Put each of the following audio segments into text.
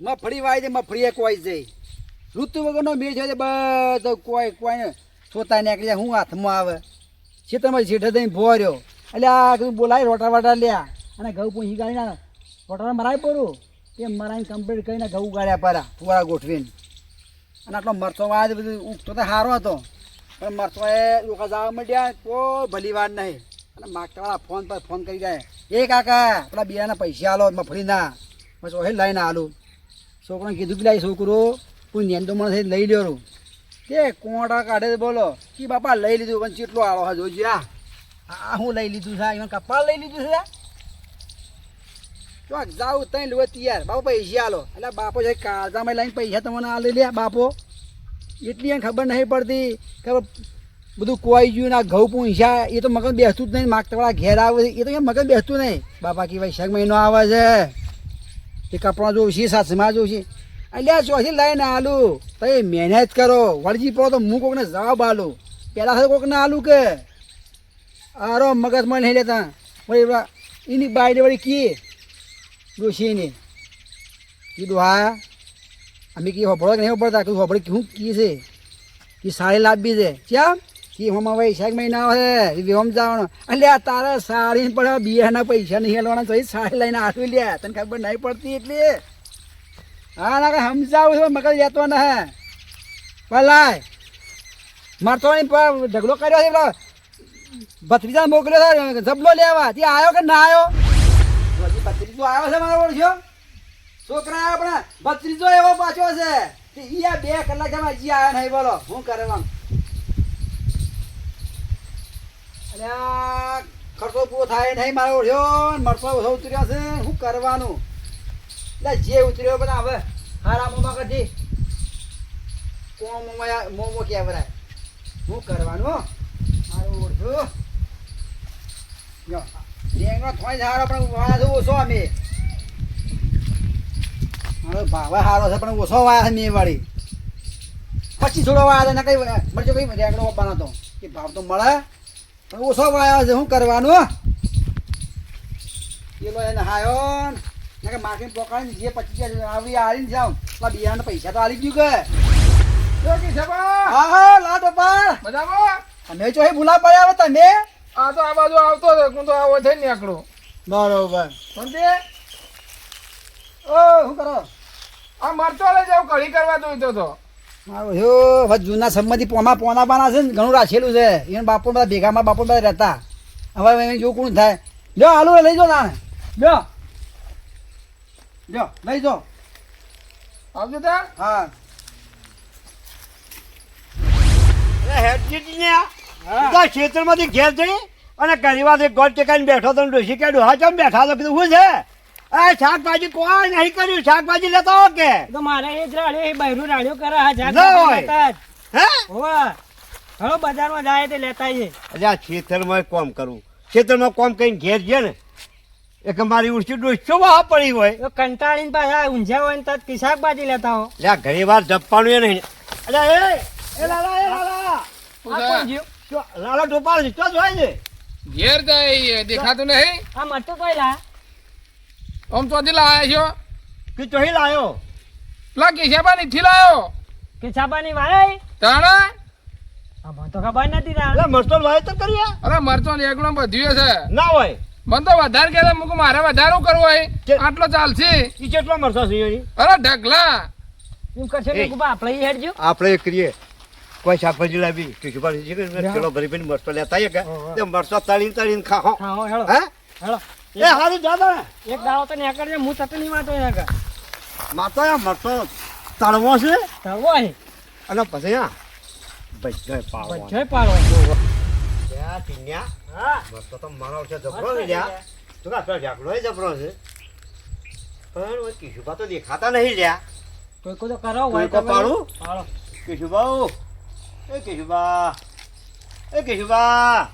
મફળી Y છે મફળી કોઈ જઈ ઋતુ વગરનો મેળ છે બધો કોઈ કોઈ છોતા નીકળી જાય હું હાથમાં આવે. ખેતરમાં શેઠે દઈને ભોર્યો. એટલે આ બોલાય, રોટા વાટા લ્યા. અને ઘઉં પૂછી ગાડીના રોટા મરાય પડું. એ મરાઈને કમ્પ્લીટ કરીને ઘઉં ગાળ્યા પારા ફુવારા ગોઠવીને. અને આટલો મરચો વાય બધું ઉગતો તો સારો હતો. પણ મરચો એ લોકો જવા માંડ્યા, કોઈ ભલી વાર નહીં. અને માગતાવાળા ફોન પર ફોન કરી જાય. એ કાકા, પેલા બિયાના પૈસા આલો મફળીના બસ ઓહે લઈને આલું. છોકરાને કીધું કે એ છોકરો કોઈ નેંદો મને થઈ લઈ લ્યો કે કોટા કાઢે બોલો. કે બાપા, લઈ લીધું, પણ ચેટલો આવો હા જોજી આ આ હું લઈ લીધું છે એમાં કપાળ લઈ લીધું છે ચોક જાઉં તઈ લો તૈયાર. બાપો, પૈસા આલો. એટલે બાપો છે કાળજામાં લઈને પૈસા તમને આલી લે બાપો. એટલી એને ખબર નહીં પડતી કે બધું કોઈ ગયું ના ઘઉં પૂંછ્યા એ તો મગન બેસતું જ નહીં, માગતવાળા ઘેર આવે એ તો એમ મગન બેસતું નહીં. બાપા, કે ભાઈ વૈશાખ મહિનો આવે છે. એ કપડાં જોઉં છે સાસમાં જોઉં છે. અલ્યા ચોથી લઈને આલું. તમે મહેનત કરો. વળજી પડો તો હું કોકને જવાબ આલું પહેલાં સાથે કોકને આલું કે? આરો મગજમાં નહીં લેતા. વળી એની બાઈને વળી કી? ડોશીને કીધું, હા. અમે કી હોભળો કે નહીં હોભળતા? કીધું, હોભળે હું કી છે? કે સાડી લાભી છે. કેમ હોમાં ભાઈ વૈશાખ મહિના આવે? છે જવાનો એટલે આ તારે સાડી પડે, બિયાના પૈસા નહીં હેલવાના, તો સાડી લઈને આવી લે. તને ખબર નહીં પડતી એટલે? હા, ના, કઈ સમજાવું છું, મગજ જતો ને હે પલાય મારતો ઢગલો કર્યો છે, પેલો ભત્રીજા મોકલ્યો છે જબલો લેવા. તે આવ્યો કે ના આવ્યો ભત્રીજો આવ્યો છે મારો ઓળખ્યો? છોકરા, આપણા ભત્રીજો એવો પાછો છે. ઈ આ બે કલાક આવ્યો નહીં, બોલો. શું કરે આમ? અલ્યા ખર્ચો પૂરો થાય નહીં, મારો ઓળખ્યો મરસો ઓછો ઉતર્યો છે. શું કરવાનું? એટલે જે ઉતર્યો બધા હવે હારા મોમાં કરજી. કોણ મોમાં મોમો કહેવાય શું કરવાનું મારો ઓળખ્યું જો થોડી સારો પણ વાળા છે ઓછો અમે. મારો ભાવે સારો છે, પણ ઓછો વાયા છે મેં વાળી. પછી છે, ને કઈ મળજો કઈ રેંગણો આપવાનો તો કે ભાવ તો મળે. ઓછો વાયો છે શું કરવાનું પેલો એને હાયો ને. કે માર્કેટ પકડીને જે પચીસ આવી આવીને જાઉં. પેલા બિયારના પૈસા તો આવી ગયું કે. હા હા લાટો પાર મજામાં? અમે જો એ ભૂલા પડ્યા હો તમે. આ તો આ બાજુ આવતો હતો હું તો આવો થઈને નીકળું. બરોબર. સમજે? ઓ શું કરો? આ મરચો લઈ જાવ કઢી કરવા જોઈતો તો. મારું હો હવે જૂના સંબંધી પોમા પોના પાના છે ને ઘણું રાખેલું છે. એને બાપુ બધા ભેગામાં બાપુ બધા રહેતા. હવે એને જો કોણ થાય? જો આલુ લઈ જો ના જો જો લઈ જો આવજો ત્યાં હા. ખેતરમાંથી ઘેર જઈ અને કરીવાથી ગોળ ટેકાઈને બેઠો તો ડોસી કે ડોહા ચમ બેઠા તો કીધું શું છે? એ શાકભાજી કોઈ નહીં કર્યું. શાકભાજી લેતા કે? તો મારે એ જ રાડ્યો એ બહેરું રાડ્યો કરે હા શાકભાજી લેતા જ. હે? હોવે. હવે બજારમાં જાય તે લેતા આવીએ. અજા ખેતરમાં કોમ કરું. ખેતરમાં કોમ કરીને ઘેર છે ને એક મારી ઉડસી ડોસ્યો વાહ પડી હોય. તો કંટાળીને પાછા ઊંઝા હોય ને તરત શાકભાજી લેતા હો. લે ઘણી વાર જપવાનું એ નહીં. અરે એ એ લાલા એ લાલા. કોણ? લાલા ટોપાલ તો જ હોય છે? ઘેર જાય દેખાતું નહીં. આ મરચું કોઈ લા. આમ ચોથી લાયા છો? કે ચોહી લાયો? પેલા કેશાબા નીથી લાયો? કે છાપાની વાય? તાણા? મને તો ખબર નથી રા એટલે મસ્તો તો કરીએ. અરે મરચો એકલો બધ્યું છે ના હોય. મને તો વધારે કે મૂક મારે વધારો કરવો હોય. કે- આટલો ચાલશે. ઈ કેટલો મરસો છે અરે ઢગલા. એમ કરશે. ને ગુબા આપણે ઈ હેડજો. આપણે કરીએ. કોઈ શાકભાજી લાવી છે કે હા. ભરી ભરી મરચો લેતા કે? મરચો તળીને તળીને ખાઓ હા હો હેડો હે? હેડો એ હારું જાદા એક દાડો તો નીકળજે હું ચટણી વાતો એના કર માતો આ મરતો તળવો છે? તળવો છે. અને પછી આ? બધાય પાવો બધોય પાડો ત્યાં ટીન્યા હા. મરતો તો મારો છે જબરો છે લ્યા તું કા પેલો જાકડો જબરો છે? પણ ઓય કિશુબા તો દેખાતા નહીં લ્યા. કોઈ કોઈ તો કરો હોય કોઈ કો પાડું? પાડો કેશુબા એ કેશુબા એ કેશુબા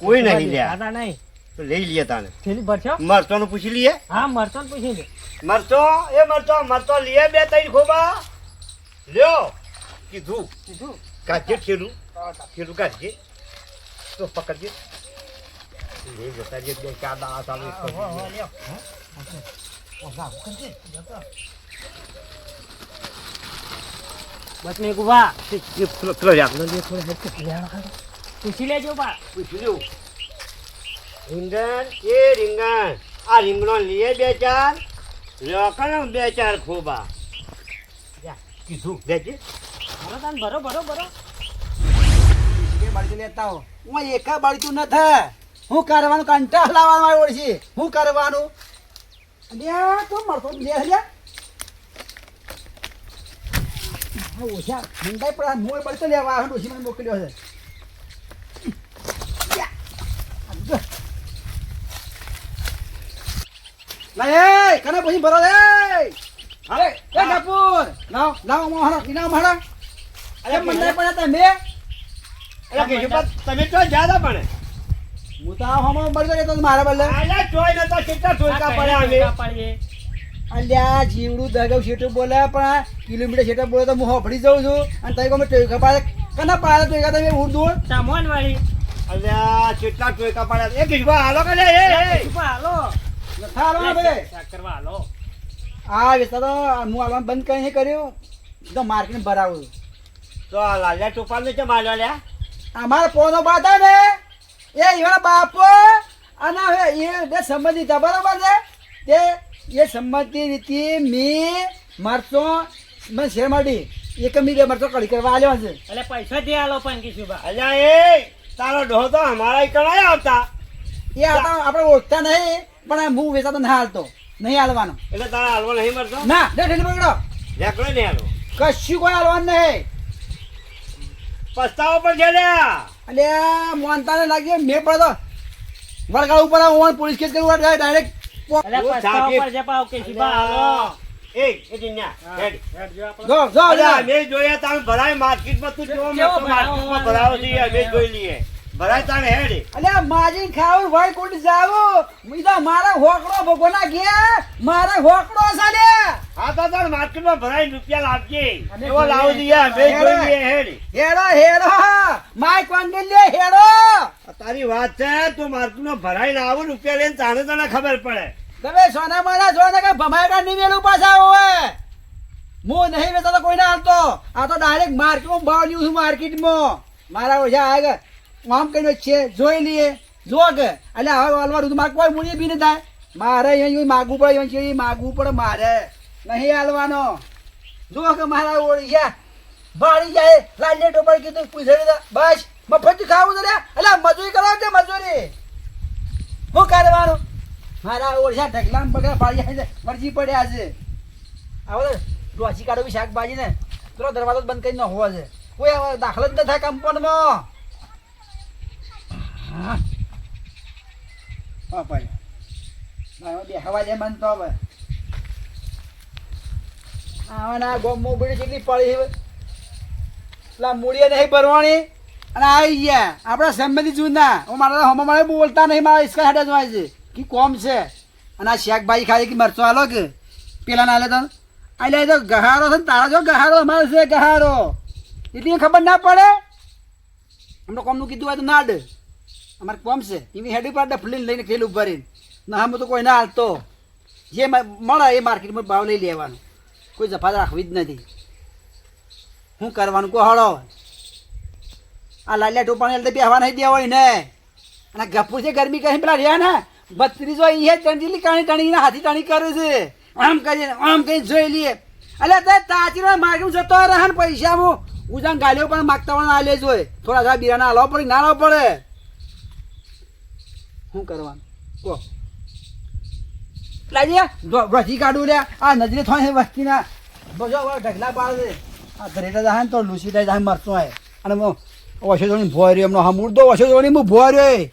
કોઈ નહીં લ્યા. દાદા નહીં. તો લઈ લઈએ તાને થેલી ભરશો? મરચોનું પૂછી લઈએ. હા મરચો નું પૂછી લે મરચો એ મરચો મરચો લઈએ બે ત્રણ ખોબા. લ્યો કીધું. કીધું? કાઢજે ઠેલું. ઠેલું કાઢજે. તો પકડજે. લઈ જતા જે બે ચાર દાડા ચાલુ હો, હો, લ્યો. બસ મેં ગુવા એ પેલો પેલો યાદ લે થોડો પૂછી લેજો બા. પૂછી લઉં રીંગણ? એ રીંગણ? આ રીંગણો લીએ બે ચાર? લોકોને બે ચાર ખોબા. જા, કીધું. બેજે બરો તાન બરો બરો બરો કે બાળી લેતા હો. હું એકા ન થાય હું કરવાનું? કંટાળ લાવવાનું આવ્યો છે હું કરવાનું? અલ્યા તો મળતો લે અલ્યા હા, ઓછા. મંડાઈ પણ મોય બળતો લેવા ડોશી મને મોકલ્યો છે યા. આ જો. લાય કને પછી ભરો લે. અરે એ કપૂર લાવ લાવ મોહરા ઇનામ મોહરા અરે મંડાઈ પડ્યા તમે? અરે કેશુભા, તમે તો જ્યાદા પણ હું તો મળી ગયો તો મારા અરે આલા ચોય નતા કેટલા પડ્યા અમે. અલ્યા જીવડું દગાવ શેઠું બોલે પણ કિલોમીટર શેઠે બોલે તો હું હોફડી જઉં છું. અને તઈ ગમે ટોયકા પાડે. કના પાડે ટોયકા તમે સામોન વાળી. અલ્યા કેટલા ચોયકા પડ્યા? એ કેશુભા, હાલો કે એ, એ. હાલો. બે કરવા હાલો. આ તો હું હાલવાનું બંધ કરી કર્યું. તો માર્કેટ ભરાવું તો આ લાલિયા ટોપાલને કેમ આલ્યો લ્યા? અમારા પોનો બાતા ને એ ઈવાના બાપો અને એ બે સંબંધી હતા બરોબર છે? તે એ સંબંધી રીતે મેં મરચો મેં શેર માડી એક મી બે મરચો કડી કરવા આલ્યો છે. એટલે પૈસા દે હાલો પણ કિશુભા અલ્યા એ તારો ડોહો તો અમારા કણાય આવતા. એ આપણે ઓળખતા નહીં. પણ હું વેચાતો ના હાલતો. નહીં હાલવાનો. એટલે તારા હાલવા નહીં મળતો? ના દે ઢેલી પકડો. લેકડો નહીં હાલો કશું કોઈ હાલવાનું નહીં. પસ્તાવો પણ છે લ્યા. મોનતાને લાગી મેં પડતો વળગાડ ઉપર આવું પોલીસ કેસ કરવું ડાયરેક્ટ હું અલ્યા, ભરાય માર્કેટમાં તું જો મેં કેવો તો માર્કેટમાં ભરાવો છીએ અમે જોઈ લઈએ. ભરાય તાણ હેડી. અલ્યા માજી ખાવું ભાઈ કોટી જાવું? મીધા મારા હોકડો ભગવાના કે મારા હોકડો સાલે હા તો તાણ માર્કેટમાં ભરાય રૂપિયા લાવજે એવો લાવો હેડ. હેડ. હેડો માય કોંડે લે હેડો. તારી વાત છે તું માર્કેટમાં ભરાય લાવો રૂપિયા લઈને તારે તને ખબર પડે. તમે સોના મારા સોના કે ભમાય કા નહીં મેલું પાછા હોય હું. નહીં વેચતો કોઈને હાલતો. આ તો ડાયરેક્ટ માર્કેટમાં ભાવ લ્યું છું માર્કેટમાં. મારા ઓછા આગળ આમ કઈ છે, જોઈ લઈએ. જો કે એટલે હવે હાલવાનું તો માગવા મૂડી બી ને થાય. મારે અહીંયા માગવું પડે અહીં છે માગવું પડે, મારે નહીં હાલવાનો. જો કે મારા ઓળખ્યા ભાડી જાય લાલ્ય ટોપર કીધું પૂછડી બસ, મફત ખાવું તો એટલે મજૂરી કરો કે મજૂરી. શું કરવાનું? મારા ઓળખ્યા ઢગલામ બગડા છે, મરજી પડ્યા છે. આવો ડોસી કાઢો શાકભાજી ને તો દરવાજો બંધ કરીને હોવા છે. કોઈ હવે દાખલ જ ન થાય કંપાઉન્ડમાં હવા જે મન તો હવે. આવાના ગોમો બીડી જેટલી પડી છે પેલા નહીં ભરવાની, અને આવી આપણા સંબંધી જૂના. હું મારા હમા મારે બોલતા નહીં, મારા ઇસ્કા હેડે જોવાય કે કોમ છે? અને આ શાકભાજી ખાલી કે મરચો આલો કે? પેલા ના લે તો. આ લે તો ગહારો છે ને, તારા જો ગહારો, અમારો છે ગહારો. એટલી ખબર ના પડે? અમને કોમનું કીધું હોય તો ના ડે અમારે કોમ છે. એની હેડી પર ડફલીને લઈને ખેલ ઉભારીને ના હમ તો કોઈ ના હાલતો. જે મળે એ માર્કેટમાં ભાવ લઈ લેવાનો. કોઈ જફાત રાખવી જ નથી. શું કરવાનું કો હળો. આ લાલિયા પાણી એટલે બેહવા નહીં દેવા હોય ને. અને ગપુ છે ગરમી કહી પેલા રહ્યા ને. બત્રીસો એ ટંડીલી કાણી ટણીને હાથી ટાણી કરે છે. આમ કરીને, આમ કઈ જોઈ લઈએ એટલે તે તાચીનો માર્કેટ જતો રહે ને પૈસા હું ઉજાન ગાલીઓ પણ માગતા પણ આ જોઈ થોડા થોડા બિરાના હાલવા પડે, ના હાલવા પડે. શું કરવાનું? કહો. લાગ્યા વધી કાઢું લ્યા આ નજરે થોડી વસ્તીના. બધો ઢગલા પાડે આ ધરેટા જાય તો લુસી જાય મરતો હોય. અને ઓછો જોડી ભોય રહ્યો એમનો હા, મૂળ તો ઓછો જોડી હું ભોય રહ્યો